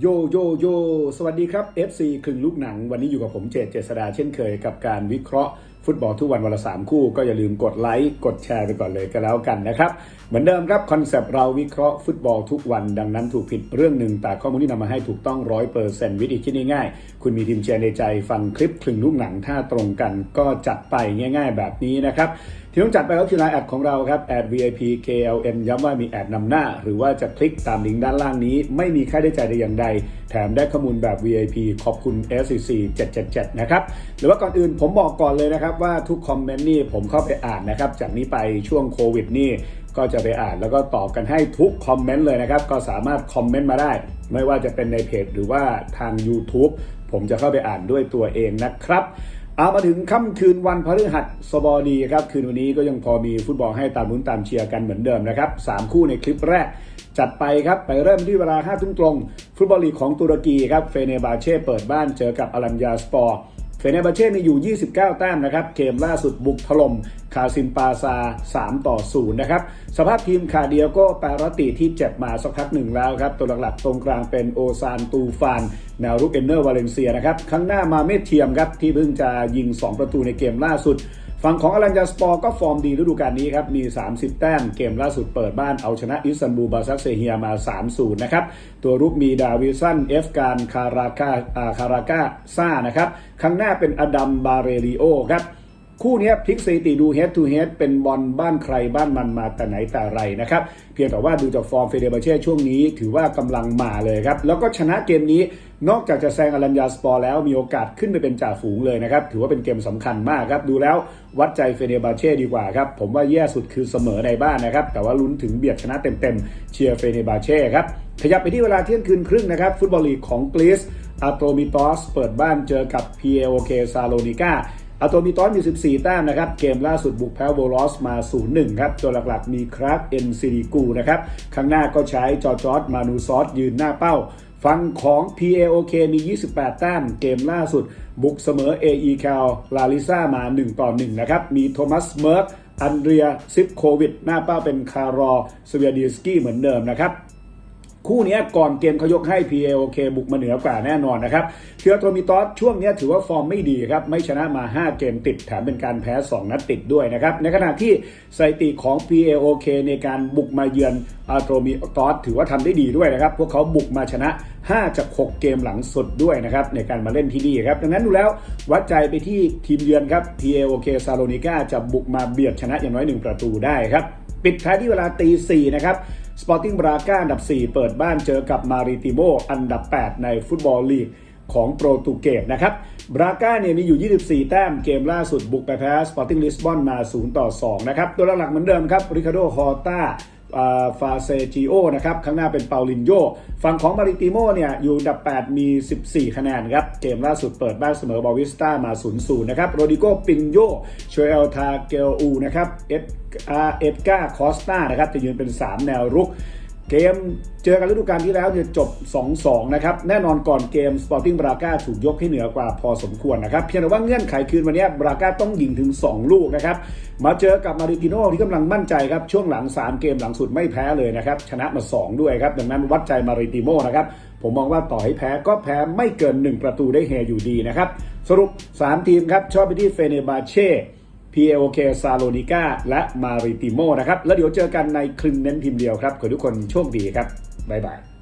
โยโยโย สวัสดีครับ FC คลึงลูกหนัง วันนี้อยู่กับผมเจษเจษดาเช่นเคยกับการวิเคราะห์ฟุตบอลทุกวันวันละสามคู่ก็อย่าลืมกดไลค์กดแชร์ไปก่อนเลยก็แล้วกันนะครับ เหมือนเดิมครับคอนเซปต์เราวิเคราะห์ฟุตบอลทุกวันดังนั้นถูกผิดเรื่องหนึ่งแต่ข้อมูลที่นำมาให้ถูกต้องร้อยเปอร์เซ็นต์วิธีคิดง่ายๆ คุณมีทีมเชียร์ในใจฟังคลิปคลึงลูกหนังถ้าตรงกันก็จัดไปง่าย ๆ แบบนี้นะครับ ที่ต้องจัดไปก็คือไลน์แอดของเราครับแอด VIP KLN ย้ำว่ามีแอดนำหน้า หรือว่าจะคลิกตามลิงก์ด้านล่างนี้ ไม่มีค่าใช้จ่ายใดอย่างใด แถมได้ข้อมูลแบบ VIP ขอบคุณ SCC 777 นะครับ หรือว่าก่อนอื่นผมบอกก่อนเลยนะครับ ว่าทุกคอมเมนต์นี่ผมเข้าไปอ่านนะครับ จากนี้ไปช่วงโควิดนี่ก็จะไปอ่านแล้วก็ตอบกันให้ทุกคอมเมนต์เลยนะครับ ก็สามารถคอมเมนต์มาได้ ไม่ว่าจะเป็นในเพจหรือว่าทาง YouTube ผมจะเข้าไปอ่านด้วยตัวเองนะครับ เอามาถึงค่ำคืนวันพฤหัสบดีครับ คืนวันนี้ก็ยังพอมีฟุตบอลให้ตามลุ้นตามเชียร์กันเหมือนเดิมนะครับสามคู่ในคลิปแรก จัดไปครับไปเริ่มที่เวลา5ทุ่มตรง ฟุตบอลลีกของตุรกีครับเฟเนบาเช่เปิดบ้านเจอกับอารัญญาสปอร์ เฟเนบาเช่มีอยู่ 29 แต้มนะครับ เกมล่าสุดบุกถล่มคาซิมปาซา 3 ต่อ 0 นะครับ สภาพทีมคาเดียโกปารติที่เจ็บมาสักพักหนึ่งแล้วครับ ตัวหลักๆตรงกลางเป็นโอซานตูฟานแนวรุกเอนเนอร์วาเลนเซียนะครับ ข้างหน้ามาเมเทียมครับ ที่เพิ่งจะยิง 2 ประตูในเกมล่าสุด ฝั่งของอลันยาสปอร์ก็ฟอร์มดีฤดูกาลนี้ครับ มี 30 แต้มเกมล่าสุดเปิดบ้านเอาชนะอิสตันบูลบาซักเซเฮียมา 3-0 นะครับ ตัวรุกมีดาวิสันเอฟการคาราคาคาราคาซ่านะครับ ข้างหน้าเป็นอดัมบาเรริโอครับ คู่นี้พลิกสถิติดู head to head เป็นบอลบ้านใครบ้านมันมาแต่ไหนแต่ไรนะครับ เพียงแต่ว่าดูจากฟอร์มเฟเดเบเช่ช่วงนี้ถือว่ากำลังมาเลยครับ แล้วก็ชนะเกมนี้นอกจากจะแซงอลัญญาสปอร์แล้วมีโอกาสขึ้นไปเป็นจ่าฝูงเลยนะครับ ถือว่าเป็นเกมสำคัญมากครับ ดูแล้ววัดใจเฟเดเบเช่ดีกว่าครับ ผมว่าแย่สุดคือเสมอในบ้านนะครับ แต่ว่าลุ้นถึงเบียดชนะเต็มๆเชียร์เฟเดเบเช่ครับขยับไปที่เวลาเที่ยงคืนครึ่งนะครับ ฟุตบอลลีกของกรีซอาโตมิตอสเปิดบ้านเจอกับ PAOK ซาโลนิกา อาโตมีตอนมี 14 แต้มนะครับ เกมล่าสุดบุกแพ้โวลอสมา 0-1 ครับ ตัวหลักๆมีคราฟเอ็นซิริกูนะครับ ข้างหน้าก็ใช้จอจอร์ดมานูซอสยืนหน้าเป้าฝั่งของ PAOK มี 28 แต้ม เกมล่าสุด บุกเสมอ AE คาลลาลิซ่ามา 1 ต่อ 1 นะครับ มีโทมัสเมิร์กอันเดรียซิปโควิด หน้าเป้าเป็นคารอสเวียดีสกี้เหมือนเดิมนะครับ คู่นี้ก่อนเกมเขายกให้ PAOK บุกมาเหนือกว่าแน่นอนนะครับเทียโทมิตอสช่วงนี้ถือว่าฟอร์มไม่ดีครับ ไม่ชนะมา 5 เกมติดแถมเป็นการแพ้ 2 นัดติดด้วยนะครับ ในขณะที่สถิติของ PAOK ในการบุกมาเยือนอาโทมิตอสถือว่าทำได้ดีด้วยนะครับ พวกเขาบุกมาชนะ 5 จาก 6 เกมหลังสุดด้วยนะครับในการมาเล่นที่นี่ครับ ดังนั้นดูแล้ววัดใจไปที่ทีมเยือนครับ PAOK ซาโลนิกาจะบุกมาเบียดชนะอย่างน้อย 1 ประตูได้ครับปิดท้ายที่เวลาตี4นะครับ สปอร์ติ้งบราก้าอันดับ 4 เปิดบ้านเจอกับมาริติโมอันดับ 8 ในฟุตบอลลีกของโปรตุเกสนะครับ บราก้าเนี่ยมีอยู่ 24 แต้มเกมล่าสุดบุกไปแพ้สปอร์ติ้งลิสบอนมา 0 ต่อ 2 นะครับ ตัวหลักๆเหมือนเดิมครับริคาโด ฮอร์ต้า ฟาเซจิโอนะครับ ข้างหน้าเป็นเปาลินโยฝั่งของมาริติโมเนี่ย อยู่อันดับ 8 มี 14 คะแนนครับ เกมล่าสุดเปิดบ้านเสมอบอวิสตามา 0-0 นะครับ โรดิโกปินโยโชเอลทาเกลูนะครับ เอสเอ็ดกาคอสตานะครับ จะยืนเป็น 3 แนวรุก เกมเจอกันฤดูกาลที่แล้วเนี่ยจบ 2-2 นะครับ แน่นอนก่อนเกม Sporting Braga ถูกยกให้เหนือกว่าพอสมควรนะครับ เพียงแต่ว่าเงื่อนไขคืนวันนี้บราก้าต้องยิงถึง 2 ลูกนะครับ มาเจอกับมาริติโนที่กำลังมั่นใจครับ ช่วงหลัง 3 เกมหลังสุดไม่แพ้เลยนะครับ ชนะมา 2 ด้วยครับ ดังนั้นวัดใจมาริติโมนะครับผมมองว่าต่อให้แพ้ก็แพ้ไม่เกิน 1 ประตูได้เฮอยู่ดีนะครับสรุป 3 ทีมครับชอบไปที่เฟเนบาเช่ PAOK ซาโลนิกาและมาริติโมนะครับ แล้วเดี๋ยวเจอกันในคลึงเน้นทีมเดียวครับขอให้ทุกคนโชคดีครับ บ๊ายบาย